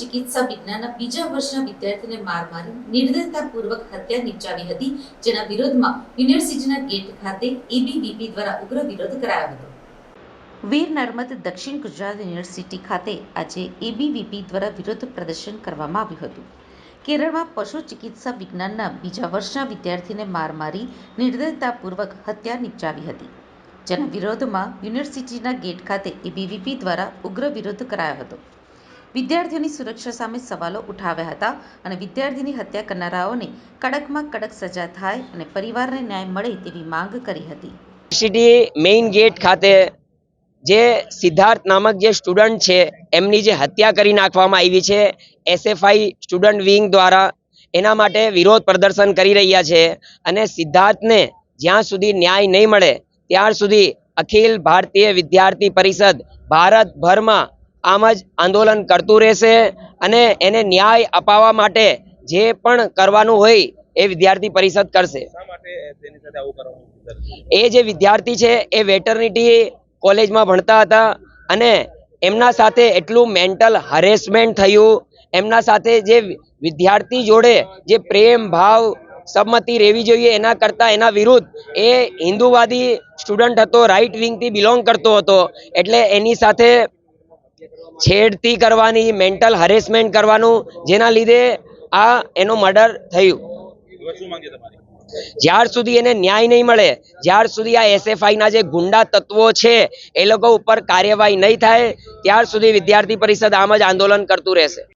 ચિકિત્સા વિજ્ઞાનના બીજા વર્ષના વિદ્યાર્થીને માર મારી નિર્દયતાપૂર્વક હત્યા નિપજાવી હતી, જેના વિરોધમાં યુનિવર્સિટીના ગેટ ખાતે એબીવીપી દ્વારા ઉગ્ર વિરોધ કરાયો હતો. વીર નર્મદ દક્ષિણ ગુજરાત યુનિવર્સિટી ખાતે આજે એબીવીપી દ્વારા વિરોધ પ્રદર્શન કરવામાં આવ્યું હતું. કેરળમાં પશુ ચિકિત્સા વિજ્ઞાનના બીજા વર્ષના વિદ્યાર્થીને માર મારી નિર્દયતાપૂર્વક હત્યા નિપજાવી હતી, જેના વિરોધમાં યુનિવર્સિટીના ગેટ ખાતે એબીવીપી દ્વારા ઉગ્ર વિરોધ કરાયો હતો. વિદ્યાર્થીઓની સુરક્ષા સામે સવાલો ઉઠાવ્યા હતા અને વિદ્યાર્થીની હત્યા કરનારાઓને કડકમાં કડક સજા થાય અને પરિવારને ન્યાય મળે તેવી માંગ કરી હતી. યુનિવર્સિટી મેઇન ગેટ ખાતે જે સિદ્ધાર્થ નામક જે સ્ટુડન્ટ છે, એમની જે હત્યા કરી નાખવામાં આવી છે, એસએફઆઈ સ્ટુડન્ટ વિંગ દ્વારા એના માટે વિરોધ પ્રદર્શન કરી રહ્યા છે અને સિદ્ધાર્થને જ્યાં સુધી ન્યાય નહીં મળે, ત્યાર સુધી અખિલ ભારતીય વિદ્યાર્થી પરિષદ ભારતભરમાં આમ જ આંદોલન કરતું રહેશે અને એને ન્યાય અપાવવા માટે જે પણ કરવાનું હોય એ વિદ્યાર્થી પરિષદ કરશે? એ જે વિદ્યાર્થી છે એ વેટરનિટી કોલેજમાં ભણતા હતા અને એમના સાથે એટલું મેન્ટલ હરેસમેન્ટ થયું. એમના સાથે જે વિદ્યાર્થી જોડે જે પ્રેમ ભાવ સંમતિ રહેવી જોઈએ એના કરતાં એના વિરુદ્ધ એ હિન્દુવાદી સ્ટુડન્ટ હતો રાઈટ વિંગથી બિલોંગ કરતો હતો. એટલે એની સાથે છેડતી કરવાની મેન્ટલ હરેસમેન્ટ કરવાનું, જેના લીધે આ એનો મર્ડર થયું. જ્યાર સુધી એને ન્યાય નહીં મળે, જ્યાર સુધી આ એસએફઆઈ ના જે ગુંડા તત્વો છે, એ લોકો ઉપર કાર્યવાહી નહીં થાય, ત્યાર સુધી વિદ્યાર્થી પરિષદ આમ જ આંદોલન કરતું રહેશે.